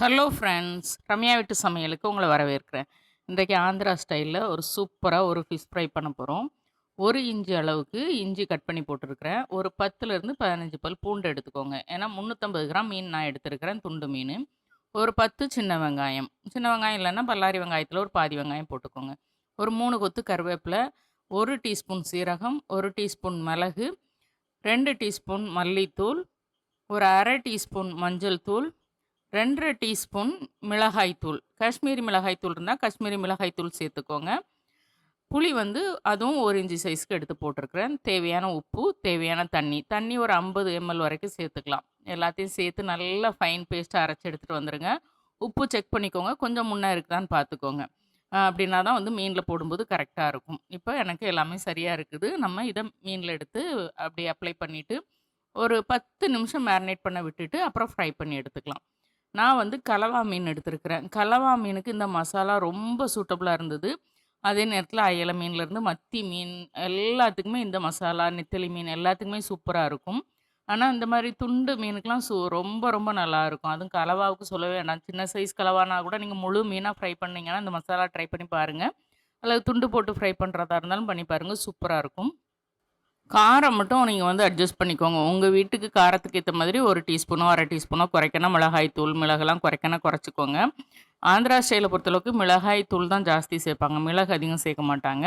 Hello friends Ramya வீட்டு சமையலுக்கு உங்களை வரவேற்கிறேன். இன்றைக்கு ஆந்திரா ஸ்டைலில் ஒரு சூப்பராக ஒரு ஃபிஷ் ஃப்ரை பண்ண போகிறோம் ஒரு இஞ்சி அளவுக்கு இஞ்சி கட் பண்ணி போட்டிருக்கிறேன். ஒரு பத்துலேருந்து பதினஞ்சு பல் பூண்டு எடுத்துக்கோங்க. ஏன்னா முந்நூற்றம்பது கிராம் மீன் நான் எடுத்துருக்கிறேன் துண்டு மீன். ஒரு பத்து சின்ன வெங்காயம். சின்ன வெங்காயம் இல்லைன்னா பல்லாரி வெங்காயத்தில் ஒரு பாதி வெங்காயம் போட்டுக்கோங்க. ஒரு மூணு கொத்து கருவேப்பிலை ஒரு டீஸ்பூன் சீரகம் ஒரு டீஸ்பூன் மிளகு ரெண்டு டீஸ்பூன் மல்லித்தூள் ஒரு அரை டீஸ்பூன் மஞ்சள் தூள் ரெண்டரை டீஸ்பூன் மிளகாய்த்தூள் காஷ்மீரி மிளகாய்த்தூள் இருந்தால் காஷ்மீரி மிளகாய்த்தூள் சேர்த்துக்கோங்க. புளி வந்து அதுவும் ஒரு இன்ச்சு சைஸ்க்கு எடுத்து போட்டிருக்கிறேன். தேவையான உப்பு தேவையான தண்ணி. தண்ணி ஒரு ஐம்பது எம்எல் வரைக்கும் சேர்த்துக்கலாம். எல்லாத்தையும் சேர்த்து நல்லா ஃபைன் பேஸ்ட்டாக அரைச்சி எடுத்துகிட்டு வந்துடுங்க உப்பு செக் பண்ணிக்கோங்க. கொஞ்சம் முன்னே இருக்குதான்னு பார்த்துக்கோங்க அப்படின்னா தான் வந்து மீனில் போடும்போது கரெக்டாக இருக்கும். இப்போ எனக்கு எல்லாமே சரியாக இருக்குது. நம்ம இதை மீனில் எடுத்து அப்படி அப்ளை பண்ணிவிட்டு ஒரு பத்து நிமிஷம் மேரினேட் பண்ண விட்டுட்டு அப்புறம் ஃப்ரை பண்ணி எடுத்துக்கலாம். நான் வந்து கலவா மீன் எடுத்திருக்கிறேன். கலவா மீனுக்கு இந்த மசாலா ரொம்ப சூட்டபுளாக இருந்தது. அதே நேரத்தில் அயல மீன்லேருந்து மத்தி மீன் எல்லாத்துக்குமே இந்த மசாலா நெத்தலி மீன் எல்லாத்துக்குமே சூப்பராக இருக்கும். ஆனால் இந்த மாதிரி துண்டு மீனுக்கெலாம் சூ ரொம்ப ரொம்ப நல்லாயிருக்கும் அதுவும் கலவாவுக்கு சொல்லவே வேண்டாம் சின்ன சைஸ் கலவானா கூட நீங்கள் முழு மீனாக ஃப்ரை பண்ணிங்கன்னா இந்த மசாலா ட்ரை பண்ணி பாருங்கள் அல்லது துண்டு போட்டு ஃப்ரை பண்ணுறதா இருந்தாலும் பண்ணி பாருங்கள் சூப்பராக இருக்கும். காரம் மட்டும் நீங்கள் வந்து அட்ஜஸ்ட் பண்ணிக்கோங்க. உங்கள் வீட்டுக்கு காரத்துக்கு ஏற்ற மாதிரி ஒரு டீஸ்பூனோ அரை டீஸ்பூனோ குறைக்கணும் மிளகாய் தூள் மிளகெல்லாம் குறைக்கணும் குறைச்சிக்கோங்க. ஆந்திரா ஸ்டைலில் பொறுத்தளவுக்கு மிளகாய் தூள் தான் ஜாஸ்தி சேர்ப்பாங்க. மிளகு அதிகம் சேர்க்க மாட்டாங்க.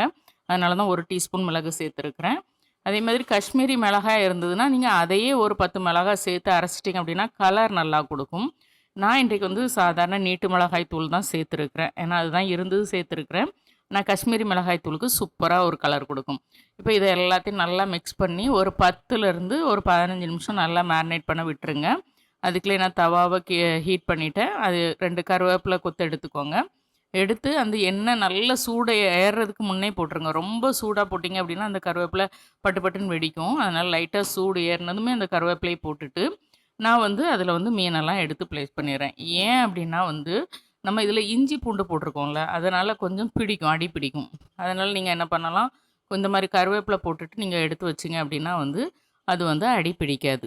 அதனால தான் ஒரு டீஸ்பூன் மிளகு சேர்த்துருக்குறேன். அதே மாதிரி காஷ்மீரி மிளகாய் இருந்ததுன்னா நீங்கள் அதையே ஒரு பத்து மிளகாய் சேர்த்து அரைச்சிட்டிங்க அப்படின்னா கலர் நல்லா கொடுக்கும். நான் இன்றைக்கு வந்து சாதாரண நீட்டு மிளகாய் தூள் தான் சேர்த்துருக்குறேன். ஏன்னா அதுதான் இருந்தது சேர்த்துருக்குறேன். நான் காஷ்மீரி மிளகாய் தூளுக்கு சூப்பராக ஒரு கலர் கொடுக்கும். இப்போ இதை எல்லாத்தையும் நல்லா மிக்ஸ் பண்ணி ஒரு பத்துலேருந்து ஒரு பதினஞ்சு நிமிஷம் நல்லா மேரினேட் பண்ண விட்டுருங்க. அதுக்குள்ளே நான் தவாவை கீ ஹீட் பண்ணிவிட்டேன் அது ரெண்டு கருவேப்பிலை கொத்து எடுத்துக்கோங்க. எடுத்து அந்த எண்ணெய் நல்ல சூடை ஏறுறதுக்கு முன்னே போட்டுருங்க. ரொம்ப சூடாக போட்டிங்க அப்படின்னா அந்த கருவேப்பிலை பட்டு பட்டுன்னு வெடிக்கும். அதனால் லைட்டாக சூடு ஏறினதுமே அந்த கருவேப்பிலையை போட்டுட்டு நான் வந்து அதில் வந்து மீனெல்லாம் எடுத்து ப்ளேஸ் பண்ணிடுறேன். ஏன் அப்படின்னா வந்து நம்ம இதில் இஞ்சி பூண்டு போட்டிருக்கோம்ல அதனால் கொஞ்சம் பிடிக்கும் அடி பிடிக்கும். அதனால் நீங்கள் என்ன பண்ணலாம் இந்த மாதிரி கருவேப்பிலை போட்டுட்டு நீங்கள் எடுத்து வச்சிங்க அப்படின்னா வந்து அது வந்து அடி பிடிக்காது.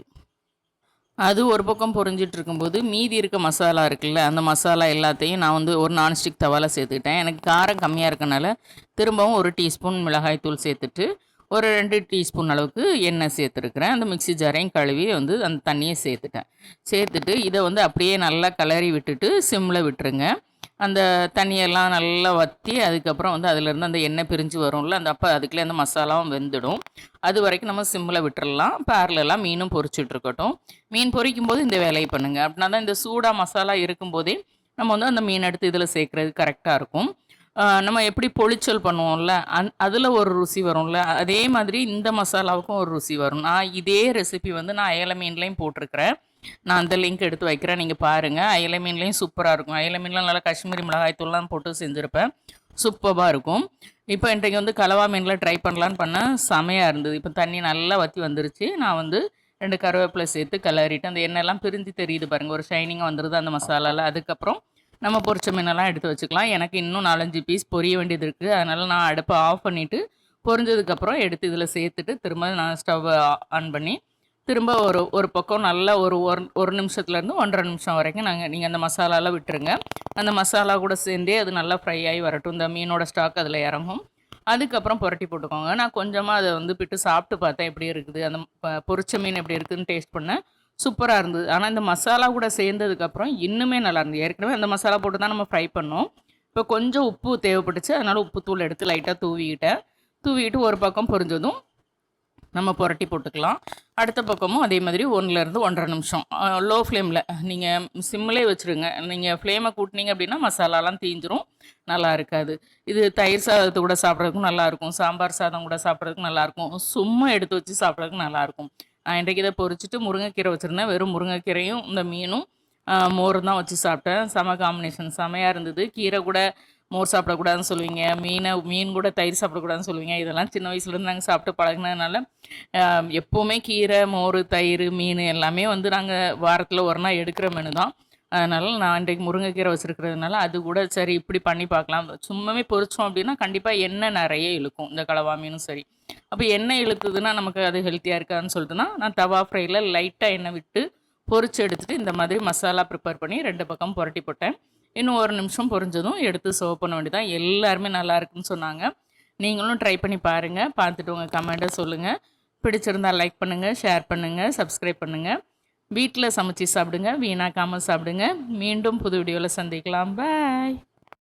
அது ஒரு பக்கம் பொறிஞ்சிட்டு இருக்கும்போது மீதி இருக்க மசாலா இருக்குல்ல அந்த மசாலா எல்லாத்தையும் நான் வந்து ஒரு நான்ஸ்டிக் தவால சேர்த்துக்கிட்டேன். எனக்கு காரம் கம்மியாக இருக்கனால திரும்பவும் ஒரு டீஸ்பூன் மிளகாய் தூள் சேர்த்துட்டு ஒரு ரெண்டு டீஸ்பூன் அளவுக்கு எண்ணெய் சேர்த்துருக்குறேன். அந்த மிக்ஸி ஜாரையும் கழுவி வந்து அந்த தண்ணியை சேர்த்துட்டேன். சேர்த்துட்டு இதை வந்து அப்படியே நல்லா கிளறி விட்டுட்டு சிம்மில் விட்டுருங்க. அந்த தண்ணியெல்லாம் நல்லா வற்றி அதுக்கப்புறம் வந்து அதுலேருந்து அந்த எண்ணெய் பிரிஞ்சு வரும்ல அந்த அப்போ அதுக்குள்ளே அந்த மசாலாவும் வெந்துடும். அது வரைக்கும் நம்ம சிம்மில் விட்டுறலாம். பேரலெல்லாம் மீனும் பொரிச்சிட்டு இருக்கட்டும். மீன் பொரிக்கும் போது இந்த வேலையை பண்ணுங்கள் அப்படின்னா தான் இந்த சூடாக மசாலா இருக்கும்போதே நம்ம வந்து அந்த மீன் எடுத்து இதில் சேர்க்குறது கரெக்டாக இருக்கும். நம்ம எப்படி பொளிச்சல் பண்ணுவோம்ல அந் அதில் ஒரு ருசி வரும்ல. அதே மாதிரி இந்த மசாலாவுக்கும் ஒரு ருசி வரும். நான் இதே ரெசிபி வந்து நான் அயல மீன்லேயும் போட்டிருக்கிறேன். நான் அந்த லிங்க் எடுத்து வைக்கிறேன் நீங்கள் பாருங்கள் அயல மீன்லேயும் சூப்பராக இருக்கும். அயல மீன்லாம் நல்லா காஷ்மீரி மிளகாய் தூள்லாம் போட்டு செஞ்சுருப்பேன். சூப்பராக இருக்கும். இப்போ இன்றைக்கு வந்து கலவா மீனில் ட்ரை பண்ணலான்னு பண்ணேன் செமையாக இருந்தது. இப்போ தண்ணி நல்லா வற்றி வந்துருச்சு. நான் வந்து ரெண்டு கருவேப்பிலை சேர்த்து கலரிட்டு அந்த எண்ணெய்லாம் பிரிஞ்சு தெரியுது பாருங்கள் ஒரு ஷைனிங்காக வந்துடுது அந்த மசாலாவில் அதுக்கப்புறம் நம்ம பொரிச்ச மீனெல்லாம் எடுத்து வச்சுக்கலாம். எனக்கு இன்னும் நாலஞ்சு பீஸ் பொரிய வேண்டியது இருக்குது அதனால் நான் அடுப்பை ஆஃப் பண்ணிவிட்டு பொரிஞ்சதுக்கப்புறம் எடுத்து இதில் சேர்த்துட்டு திரும்ப நான் ஸ்டவ் ஆன் பண்ணி திரும்ப ஒரு ஒரு பக்கம் நல்லா ஒரு ஒரு ஒரு நிமிஷத்துலேருந்து ஒன்றரை நிமிஷம் வரைக்கும் நாங்கள் நீங்கள் அந்த மசாலாலாம் விட்டுருங்க. அந்த மசாலா கூட சேர்ந்தே அது நல்லா ஃப்ரை ஆகி வரட்டும். இந்த மீனோட ஸ்டாக் அதில் இறங்கும். அதுக்கப்புறம் புரட்டி போட்டுக்கோங்க. நான் கொஞ்சமாக அதை வந்து பிட்டு சாப்பிட்டு பார்த்தேன் எப்படி இருக்குது. அந்த ப- பொரிச்ச மீன் எப்படி இருக்குதுன்னு டேஸ்ட் பண்ணேன். சூப்பராக இருந்தது. ஆனால் இந்த மசாலா கூட சேர்ந்ததுக்கப்புறம் இன்னுமே நல்லா இருந்தது. ஏற்கனவே அந்த மசாலா போட்டு தான் நம்ம ஃப்ரை பண்ணோம். இப்போ கொஞ்சம் உப்பு தேவைப்பட்டுச்சு. அதனால் உப்பு தூள் எடுத்து லைட்டாக தூவிக்கிட்டேன். தூவிக்கிட்டு ஒரு பக்கம் பொரிஞ்சதும் நம்ம புரட்டி போட்டுக்கலாம். அடுத்த பக்கமும் அதே மாதிரி ஒன்றுலேருந்து ஒன்றரை நிமிஷம். லோ. ஃப்ளேமில் நீங்கள் சிம்மிலே வச்சுருங்க. நீங்கள் ஃப்ளேமை கூட்டினீங்க அப்படின்னா மசாலாலாம் தீஞ்சிரும். நல்லா இருக்காது. இது தயிர் சாதத்து கூட சாப்பிட்றதுக்கும் நல்லாயிருக்கும் சாம்பார் சாதம் கூட சாப்பிட்றதுக்கு நல்லாயிருக்கும் சும்மா எடுத்து வச்சு சாப்பிட்றதுக்கு நல்லாயிருக்கும் இன்றைக்கு இதை பொறிச்சிட்டு முருங்கைக்கீரை வச்சுருந்தேன். வெறும் முருங்கைக்கீரையும் இந்த மீனும் மோர் தான் வச்சு சாப்பிட்டேன். செம காம்பினேஷன் செமையாக இருந்தது. கீரை கூட மோர் சாப்பிடக்கூடாதுன்னு சொல்லுவீங்க. மீனை மீன் கூட தயிர் சாப்பிடக்கூடாதுன்னு சொல்லுவீங்க. இதெல்லாம் சின்ன வயசுலேருந்து நாங்கள் சாப்பிட்டு பழகினதுனால எப்போவுமே கீரை மோர் தயிர் மீன் எல்லாமே வந்து நாங்கள் வாரத்தில் ஒரு நாள் எடுக்கிற மெனு தான். அதனால் நான் இன்றைக்கு முருங்கைக்கீரை வச்சுருக்கிறதுனால அது கூட சரி இப்படி பண்ணி பார்க்கலாம். சும்மாவே பொரிச்சோம் அப்படின்னா கண்டிப்பாக எண்ணெய் நிறைய இழுக்கும் இந்த கலவா மீனும் சரி. அப்போ எண்ணெய் இழுத்துதுன்னா நமக்கு அது ஹெல்த்தியாக இருக்காதுன்னு சொல்லிட்டுனா நான் தவா ஃப்ரையில் லைட்டாக எண்ணெய் விட்டு பொரிச்சு எடுத்துட்டு இந்த மாதிரி மசாலா ப்ரிப்பேர் பண்ணி ரெண்டு பக்கம் புரட்டி போட்டேன். இன்னும் ஒரு நிமிஷம் பொரிஞ்சதும் எடுத்து சர்வ் பண்ண வேண்டியதான் எல்லாருமே நல்லா இருக்குன்னு சொன்னாங்க. நீங்களும் ட்ரை பண்ணி பாருங்கள் பார்த்துட்டு உங்கள் கமெண்ட்டை சொல்லுங்கள் பிடிச்சிருந்தா லைக் பண்ணுங்கள் ஷேர் பண்ணுங்கள் சப்ஸ்கிரைப் பண்ணுங்கள் வீட்டில் சமைச்சு சாப்பிடுங்க வீணாக்காமல் சாப்பிடுங்க. மீண்டும் புது வீடியோவில் சந்திக்கலாம். பாய்